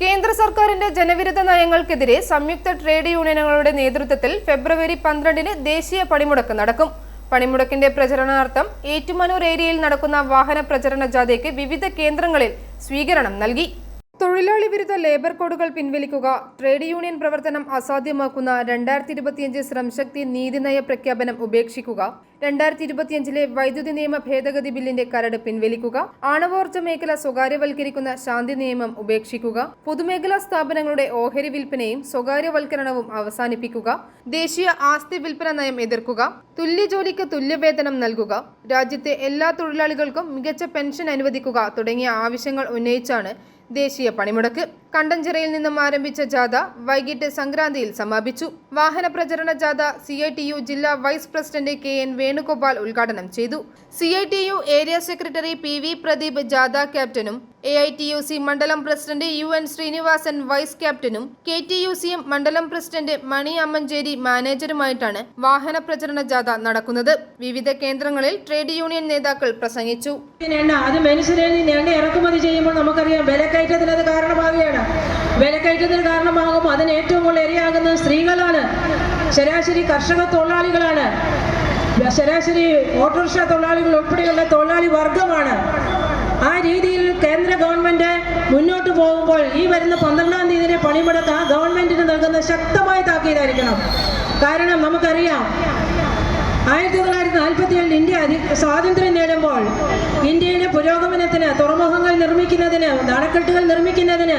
കേന്ദ്ര സർക്കാരിന്റെ ജനവിരുദ്ധ നയങ്ങൾക്കെതിരെ സംയുക്ത ട്രേഡ് യൂണിയനുകളുടെ നേതൃത്വത്തിൽ ഫെബ്രുവരി പന്ത്രണ്ടിന് ദേശീയ പണിമുടക്ക് നടക്കും. പണിമുടക്കിന്റെ പ്രചരണാർത്ഥം ഏറ്റുമാനൂർ ഏരിയയിൽ നടക്കുന്ന വാഹന പ്രചരണ ജാഥയ്ക്ക് വിവിധ കേന്ദ്രങ്ങളിൽ സ്വീകരണം നൽകി. തൊഴിലാളി വിരുദ്ധ ലേബർ കോഡുകൾ പിൻവലിക്കുക ട്രേഡ് യൂണിയൻ പ്രവർത്തനം അസാധ്യമാക്കുന്ന രണ്ടായിരത്തി ഇരുപത്തിയഞ്ച് ശ്രംശക്തി നീതിനയ പ്രഖ്യാപനം ഉപേക്ഷിക്കുക രണ്ടായിരത്തി ഇരുപത്തിയഞ്ചിലെ വൈദ്യുതി നിയമ ഭേദഗതി ബില്ലിന്റെ കരട് പിൻവലിക്കുക ആണവോർജ മേഖല സ്വകാര്യവൽക്കരിക്കുന്ന ശാന്തി നിയമം ഉപേക്ഷിക്കുക പൊതുമേഖലാ സ്ഥാപനങ്ങളുടെ ഓഹരി വിൽപ്പനയും സ്വകാര്യവൽക്കരണവും അവസാനിപ്പിക്കുക ദേശീയ ആസ്തി വിൽപ്പന നയം എതിർക്കുക തുല്യ ജോലിക്ക് തുല്യവേതനം നൽകുക രാജ്യത്തെ എല്ലാ തൊഴിലാളികൾക്കും മികച്ച പെൻഷൻ അനുവദിക്കുക തുടങ്ങിയ ആവശ്യങ്ങൾ ഉന്നയിച്ചാണ് ദേശീയ പണിമുടക്ക് കണ്ടഞ്ചിറയിൽ നിന്നും ആരംഭിച്ച ജാഥ വൈകിട്ട് സംക്രാന്തിയിൽ സമാപിച്ചു. വാഹന പ്രചരണ ജാഥ സി ഐ ടി യു ജില്ലാ vice president K N Venugopal ഉദ്ഘാടനം ചെയ്തു. C I T U area secretary P V Pradeep ജാഥ ക്യാപ്റ്റനും A I T U C മണ്ഡലം president U N Srinivasan vice ക്യാപ്റ്റനും K T U C M മണ്ഡലം president Mani Ammancheri മാനേജറുമായിട്ടാണ് വാഹന പ്രചരണ ജാഥ നടക്കുന്നത്. വിവിധ കേന്ദ്രങ്ങളിൽ ട്രേഡ് യൂണിയൻ നേതാക്കൾ പ്രസംഗിച്ചു. അത് മനുഷ്യരെ ഇറക്കുമതി ചെയ്യുമ്പോൾ നമുക്കറിയാം വിലക്കയറ്റത്തിന് അത് കാരണമാവുകയാണ്. വിലക്കയറ്റത്തിന് കാരണമാകും. അതിന് ഏറ്റവും കൂടുതൽ ഇരയാകുന്നത് സ്ത്രീകളാണ്. ശരാശരി കർഷക തൊഴിലാളികളാണ്. ശരാശരി ഓട്ടോറിക്ഷ തൊഴിലാളികൾ ഉൾപ്പെടെയുള്ള തൊഴിലാളി വർഗമാണ്. ആ രീതിയിൽ കേന്ദ്ര ഗവൺമെന്റ് മുന്നോട്ട് പോകുമ്പോൾ ഈ വരുന്ന പന്ത്രണ്ടാം തീയതിയിലെ പണിമുടക്ക് ആ ഗവൺമെന്റിന് നൽകുന്ന ശക്തമായ താക്കീതായിരിക്കണം. കാരണം നമുക്കറിയാം ആയിരത്തി തൊള്ളായിരത്തി നാൽപ്പത്തി ഏഴിൽ ഇന്ത്യ സ്വാതന്ത്ര്യം നേടുമ്പോൾ ഇന്ത്യയുടെ പുരോഗമനത്തിന് തുറമുഖങ്ങൾ നിർമ്മിക്കുന്നതിന് നടക്കെട്ടുകൾ നിർമ്മിക്കുന്നതിന്